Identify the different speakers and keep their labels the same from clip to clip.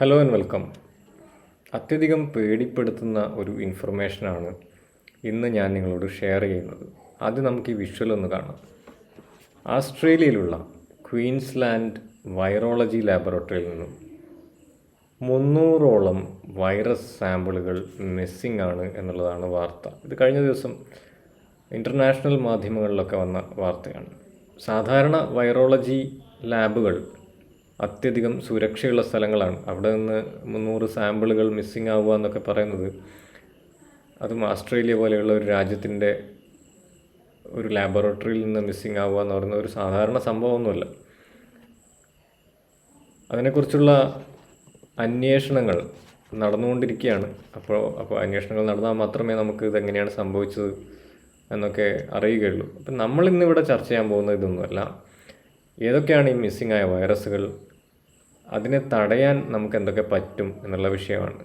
Speaker 1: Hello and welcome അത്യധികം പേടിപ്പെടുത്തുന്ന ഒരു ഇൻഫർമേഷനാണ് ഇന്ന് ഞാൻ നിങ്ങളോട് ഷെയർ ചെയ്യുന്നത്. ആദ്യം നമുക്ക് ഈ വിഷ്വൽ ഒന്ന് കാണാം. ആസ്ട്രേലിയയിലുള്ള ക്വീൻസ്ലാൻഡ് വൈറോളജി ലാബോറട്ടറിയിൽ നിന്നും മുന്നൂറോളം വൈറസ് സാമ്പിളുകൾ മിസ്സിംഗ് ആണ് എന്നുള്ളതാണ് വാർത്ത. ഇത് കഴിഞ്ഞ ദിവസം ഇന്റർനാഷണൽ മാധ്യമങ്ങളിലൊക്കെ വന്ന വാർത്തയാണ്. സാധാരണ വൈറോളജി ലാബുകൾ അത്യധികം സുരക്ഷയുള്ള സ്ഥലങ്ങളാണ്. അവിടെ നിന്ന് മുന്നൂറ് സാമ്പിളുകൾ മിസ്സിംഗ് ആവുക എന്നൊക്കെ പറയുന്നത് അതും ആസ്ട്രേലിയ പോലെയുള്ള ഒരു രാജ്യത്തിന്റെ ഒരു ലാബോറട്ടറിയിൽ നിന്ന് മിസ്സിംഗ് ആവുക എന്ന് പറയുന്ന ഒരു സാധാരണ സംഭവമൊന്നുമല്ല. അതിനെക്കുറിച്ചുള്ള അന്വേഷണങ്ങൾ നടന്നുകൊണ്ടിരിക്കുകയാണ്. അപ്പോൾ അപ്പോൾ അന്വേഷണങ്ങൾ നടന്നാൽ മാത്രമേ നമുക്ക് ഇതെങ്ങനെയാണ് സംഭവിച്ചത് എന്നൊക്കെ അറിയുകയുള്ളൂ. അപ്പം നമ്മളിന്നിവിടെ ചർച്ച ചെയ്യാൻ പോകുന്ന ഇതൊന്നുമല്ല. ഏതൊക്കെയാണ് ഈ മിസ്സിംഗ് ആയ വൈറസുകൾ അതിനെ തടയാൻ നമുക്ക് എന്തൊക്കെ പറ്റും എന്നുള്ള വിഷയമാണ്.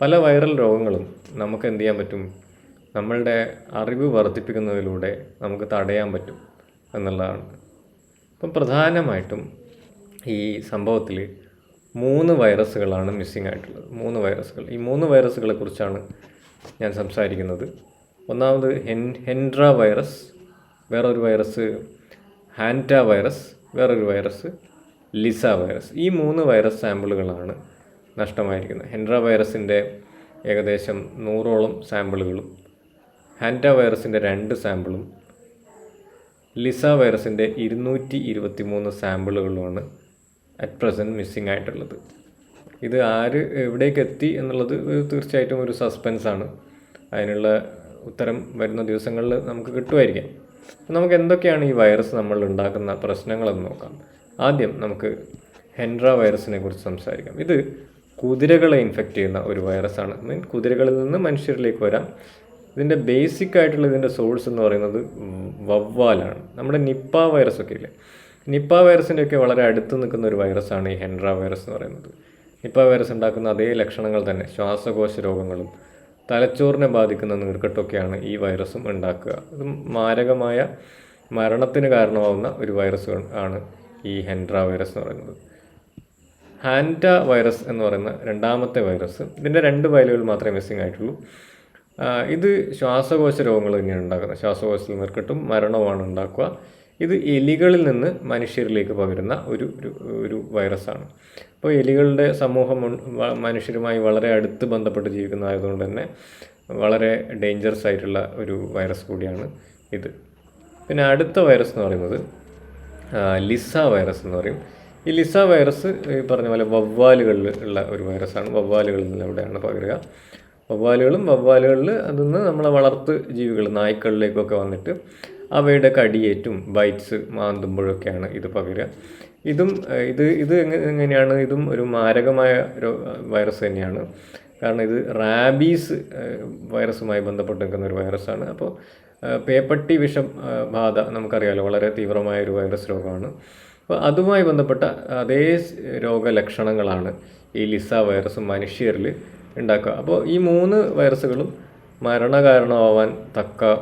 Speaker 1: പല വൈറൽ രോഗങ്ങളും നമുക്ക് എന്ത് ചെയ്യാൻ പറ്റും? നമ്മളുടെ അറിവ് വർദ്ധിപ്പിക്കുന്നതിലൂടെ നമുക്ക് തടയാൻ പറ്റും എന്നുള്ളതാണ്. അപ്പം പ്രധാനമായിട്ടും ഈ സംഭവത്തിൽ മൂന്ന് വൈറസുകളാണ് മിസ്സിംഗ് ആയിട്ടുള്ളത്. മൂന്ന് വൈറസുകൾ ഈ മൂന്ന് വൈറസുകളെ കുറിച്ചാണ് ഞാൻ സംസാരിക്കുന്നത്. ഒന്നാമത് ഹെൻ ഹെൻഡ്ര വൈറസ് വേറൊരു വൈറസ് ഹാന്റ വൈറസ് വേറൊരു വൈറസ് ലിസ വൈറസ്. ഈ മൂന്ന് വൈറസ് സാമ്പിളുകളാണ് നഷ്ടമായിരിക്കുന്നത്. ഹെൻഡ്ര വൈറസിന്റെ ഏകദേശം നൂറോളം സാമ്പിളുകളും ഹാന്റ വൈറസിന്റെ രണ്ട് സാമ്പിളും ലിസ വൈറസിന്റെ ഇരുന്നൂറ്റി ഇരുപത്തി മൂന്ന് സാമ്പിളുകളുമാണ് അറ്റ് പ്രസന്റ് മിസ്സിംഗ് ആയിട്ടുള്ളത്. ഇത് ആര് എവിടേക്ക് എത്തി എന്നുള്ളത് തീർച്ചയായിട്ടും ഒരു സസ്പെൻസാണ്. അതിനുള്ള ഉത്തരം വരുന്ന ദിവസങ്ങളിൽ നമുക്ക് കിട്ടുമായിരിക്കാം. നമുക്ക് എന്തൊക്കെയാണ് ഈ വൈറസ് നമ്മൾ ഉണ്ടാക്കുന്ന പ്രശ്നങ്ങളെന്ന് നോക്കാം. ആദ്യം നമുക്ക് ഹെൻഡ്ര വൈറസിനെ കുറിച്ച് സംസാരിക്കാം. ഇത് കുതിരകളെ ഇൻഫെക്റ്റ് ചെയ്യുന്ന ഒരു വൈറസാണ് മീൻ കുതിരകളിൽ നിന്ന് മനുഷ്യരിലേക്ക് വരാം. ഇതിന്റെ ബേസിക് ആയിട്ടുള്ള ഇതിന്റെ സോഴ്സ് എന്ന് പറയുന്നത് വവ്വാലാണ്. നമ്മുടെ നിപ്പ വൈറസ് ഒക്കെ ഇല്ലേ? നിപ്പ വൈറസിന്റെ ഒക്കെ വളരെ അടുത്ത് നിൽക്കുന്ന ഒരു വൈറസാണ് ഈ ഹെൻഡ്ര വൈറസ് എന്ന് പറയുന്നത്. നിപ്പ വൈറസ് ഉണ്ടാക്കുന്ന അതേ ലക്ഷണങ്ങൾ തന്നെ ശ്വാസകോശ രോഗങ്ങളും തലച്ചോറിനെ ബാധിക്കുന്ന നീർക്കെട്ടൊക്കെയാണ് ഈ വൈറസും ഉണ്ടാക്കുക. ഇത് മാരകമായ മരണത്തിന് കാരണമാവുന്ന ഒരു വൈറസ് ആണ് ഈ ഹെൻഡ്ര വൈറസ് എന്ന് പറയുന്നത്. ഹാൻഡ വൈറസ് എന്ന് പറയുന്ന രണ്ടാമത്തെ വൈറസ് ഇതിന്റെ രണ്ട് വയലുകൾ മാത്രമേ മിസ്സിംഗ് ആയിട്ടുള്ളൂ. ഇത് ശ്വാസകോശ രോഗങ്ങൾ തന്നെയാണ് ഉണ്ടാക്കുന്നത്. ശ്വാസകോശത്തിൽ നിർക്കട്ടും മരണവുമാണ് ഉണ്ടാക്കുക. ഇത് എലികളിൽ നിന്ന് മനുഷ്യരിലേക്ക് പകരുന്ന ഒരു ഒരു വൈറസാണ് അപ്പോൾ എലികളുടെ സമൂഹം മനുഷ്യരുമായി വളരെ അടുത്ത് ബന്ധപ്പെട്ട് ജീവിക്കുന്നതായതുകൊണ്ട് തന്നെ വളരെ ഡേഞ്ചറസ് ആയിട്ടുള്ള ഒരു വൈറസ് കൂടിയാണ് ഇത്. പിന്നെ അടുത്ത വൈറസ് എന്ന് പറയുന്നത് ലിസ വൈറസ് എന്ന് പറയും. ഈ ലിസ വൈറസ് ഈ പറഞ്ഞ പോലെ വവ്വാലുകളിൽ ഉള്ള ഒരു വൈറസാണ് വവ്വാലുകളിൽ നിന്ന് എവിടെയാണ് പകരുക. വവ്വാലുകളും വവ്വാലുകളിൽ അതിൽ നമ്മളെ വളർത്ത് ജീവികൾ നായ്ക്കളിലേക്കൊക്കെ വന്നിട്ട് അവയുടെ കടിയേറ്റും ബൈറ്റ്സ് മാന്തുമ്പോഴൊക്കെയാണ് ഇത് പകരുക. ഇതും ഇത് ഇത് എങ്ങനെയാണ്? ഇതും ഒരു മാരകമായ ഒരു വൈറസ് തന്നെയാണ്. കാരണം ഇത് റാബീസ് വൈറസുമായി ബന്ധപ്പെട്ട് നിൽക്കുന്ന ഒരു വൈറസാണ് അപ്പോൾ പേപ്പട്ടി വിഷം ബാധ നമുക്കറിയാലോ വളരെ തീവ്രമായ ഒരു വൈറസ് രോഗമാണ്. അപ്പോൾ അതുമായി ബന്ധപ്പെട്ട അതേ രോഗലക്ഷണങ്ങളാണ് ഈ ലിസ വൈറസ് മനുഷ്യരിൽ ഉണ്ടാക്കുക. അപ്പോൾ ഈ മൂന്ന് വൈറസുകളും മരണകാരണമാവാൻ തക്ക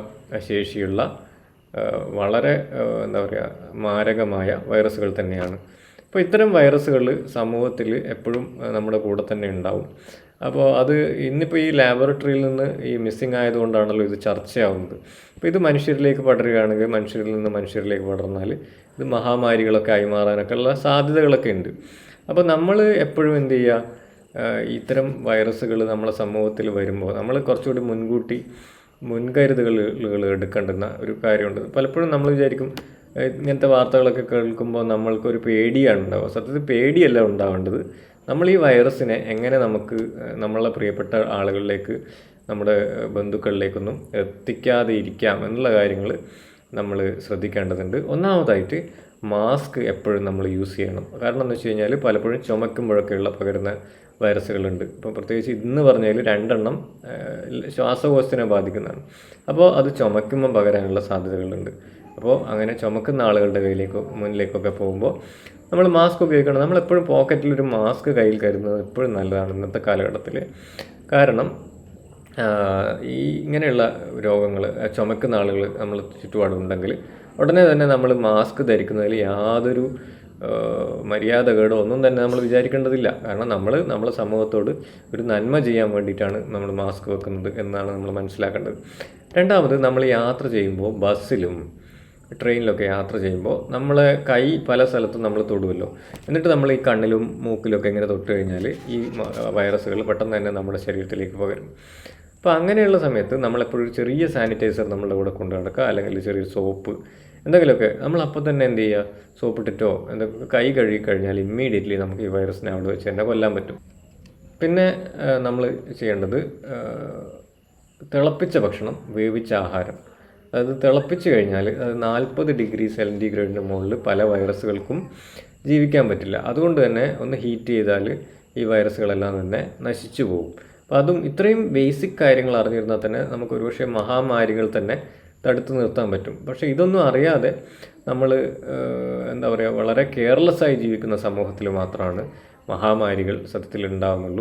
Speaker 1: ശേഷിയുള്ള വളരെ എന്താ പറയുക മാരകമായ വൈറസുകൾ തന്നെയാണ്. അപ്പോൾ ഇത്തരം വൈറസുകൾ സമൂഹത്തിൽ എപ്പോഴും നമ്മുടെ കൂടെ തന്നെ ഉണ്ടാവും. അപ്പോൾ അത് ഇന്നിപ്പോൾ ഈ ലാബോറട്ടറിയിൽ നിന്ന് ഈ മിസ്സിങ് ആയതുകൊണ്ടാണല്ലോ ഇത് ചർച്ചയാവുന്നത്. അപ്പോൾ ഇത് മനുഷ്യരിലേക്ക് പടരുകയാണെങ്കിൽ മനുഷ്യരിൽ നിന്ന് മനുഷ്യരിലേക്ക് പടർന്നാൽ ഇത് മഹാമാരികളൊക്കെ ആയി മാറാനൊക്കെ ഉള്ള സാധ്യതകളൊക്കെ ഉണ്ട്. അപ്പോൾ നമ്മൾ എപ്പോഴും എന്ത് ചെയ്യുക? ഇത്തരം വൈറസുകൾ നമ്മളെ സമൂഹത്തിൽ വരുമ്പോൾ നമ്മൾ കുറച്ചുകൂടി മുൻകൂട്ടി മുൻകരുതലുകൾ എടുക്കേണ്ടുന്ന ഒരു കാര്യമുണ്ട്. പലപ്പോഴും നമ്മൾ വിചാരിക്കും ഇങ്ങനത്തെ വാർത്തകളൊക്കെ കേൾക്കുമ്പോൾ നമ്മൾക്കൊരു പേടിയാണ് ഉണ്ടാവുക സത്യത്തിൽ പേടിയല്ല ഉണ്ടാവേണ്ടത്. നമ്മൾ ഈ വൈറസിനെ എങ്ങനെ നമുക്ക് നമ്മളെ പ്രിയപ്പെട്ട ആളുകളിലേക്ക് നമ്മുടെ ബന്ധുക്കളിലേക്കൊന്നും എത്തിക്കാതെ ഇരിക്കാം എന്നുള്ള കാര്യങ്ങൾ നമ്മൾ ശ്രദ്ധിക്കേണ്ടതുണ്ട്. ഒന്നാമതായിട്ട് മാസ്ക് എപ്പോഴും നമ്മൾ യൂസ് ചെയ്യണം. കാരണം എന്ന് വെച്ച് കഴിഞ്ഞാൽ പലപ്പോഴും ചുമക്കുമ്പോഴൊക്കെയുള്ള പകരുന്ന വൈറസുകളുണ്ട്. ഇപ്പോൾ പ്രത്യേകിച്ച് ഇന്ന് പറഞ്ഞാൽ രണ്ടെണ്ണം ശ്വാസകോശത്തിനെ ബാധിക്കുന്നതാണ്. അപ്പോൾ അത് ചുമക്കുമ്പം പകരാനുള്ള സാധ്യതകളുണ്ട്. അപ്പോൾ അങ്ങനെ ചുമക്കുന്ന ആളുകളുടെ കയ്യിലേക്കോ മുന്നിലേക്കൊക്കെ പോകുമ്പോൾ നമ്മൾ മാസ്ക് ഉപയോഗിക്കണം. നമ്മളെപ്പോഴും പോക്കറ്റിൽ ഒരു മാസ്ക് കയ്യിൽ കരുതുന്നത് എപ്പോഴും നല്ലതാണ് ഇന്നത്തെ കാലഘട്ടത്തിൽ കാരണം ഈ ഇങ്ങനെയുള്ള രോഗങ്ങൾ ചുമക്കുന്ന ആളുകൾ നമ്മൾ ചുറ്റുപാടുണ്ടെങ്കിൽ ഉടനെ തന്നെ നമ്മൾ മാസ്ക് ധരിക്കുന്നതിൽ യാതൊരു മര്യാദകേടോ ഒന്നും തന്നെ നമ്മൾ വിചാരിക്കേണ്ടതില്ല. കാരണം നമ്മൾ നമ്മളെ സമൂഹത്തോട് ഒരു നന്മ ചെയ്യാൻ വേണ്ടിയിട്ടാണ് നമ്മൾ മാസ്ക് വെക്കുന്നത് എന്നാണ് നമ്മൾ മനസ്സിലാക്കേണ്ടത്. രണ്ടാമത് നമ്മൾ യാത്ര ചെയ്യുമ്പോൾ ബസ്സിലും ട്രെയിനിലൊക്കെ യാത്ര ചെയ്യുമ്പോൾ നമ്മൾ കൈ പല സ്ഥലത്തും നമ്മൾ തൊടുമല്ലോ എന്നിട്ട് നമ്മൾ ഈ കണ്ണിലും മൂക്കിലൊക്കെ ഇങ്ങനെ തൊട്ട് കഴിഞ്ഞാൽ ഈ വൈറസുകൾ പെട്ടെന്ന് തന്നെ നമ്മുടെ ശരീരത്തിലേക്ക് പകരും. അപ്പോൾ അങ്ങനെയുള്ള സമയത്ത് നമ്മളെപ്പോഴും ചെറിയ സാനിറ്റൈസർ നമ്മളുടെ കൂടെ കൊണ്ടു നടക്കുക അല്ലെങ്കിൽ ചെറിയ സോപ്പ് എന്തെങ്കിലുമൊക്കെ നമ്മൾ അപ്പോൾ തന്നെ എന്ത് ചെയ്യുക? സോപ്പിട്ടിട്ടോ എന്തൊക്കെ കൈ കഴുകി കഴിഞ്ഞാൽ ഇമ്മീഡിയറ്റ്ലി നമുക്ക് ഈ വൈറസിനെ അവിടെ വെച്ച് തന്നെ കൊല്ലാൻ പറ്റും. പിന്നെ നമ്മൾ ചെയ്യേണ്ടത് തിളപ്പിച്ച ഭക്ഷണം വേവിച്ച ആഹാരം. അതായത് തിളപ്പിച്ച് കഴിഞ്ഞാൽ അത് നാൽപ്പത് ഡിഗ്രി സെന്റിഗ്രേഡിന് മുകളിൽ പല വൈറസുകൾക്കും ജീവിക്കാൻ പറ്റില്ല. അതുകൊണ്ട് തന്നെ ഒന്ന് ഹീറ്റ് ചെയ്താൽ ഈ വൈറസുകളെല്ലാം തന്നെ നശിച്ചു പോകും. അപ്പോൾ അതും ഇത്രയും ബേസിക് കാര്യങ്ങൾ അറിഞ്ഞിരുന്നാൽ തന്നെ നമുക്ക് ഒരുപക്ഷെ മഹാമാരികൾ തന്നെ തടുത്തു നിർത്താൻ പറ്റും. പക്ഷേ ഇതൊന്നും അറിയാതെ നമ്മൾ എന്താ പറയുക വളരെ കെയർലെസ്സായി ജീവിക്കുന്ന സമൂഹത്തിൽ മാത്രമാണ് മഹാമാരികൾ സത്യത്തിൽ ഉണ്ടാകുന്നുള്ളൂ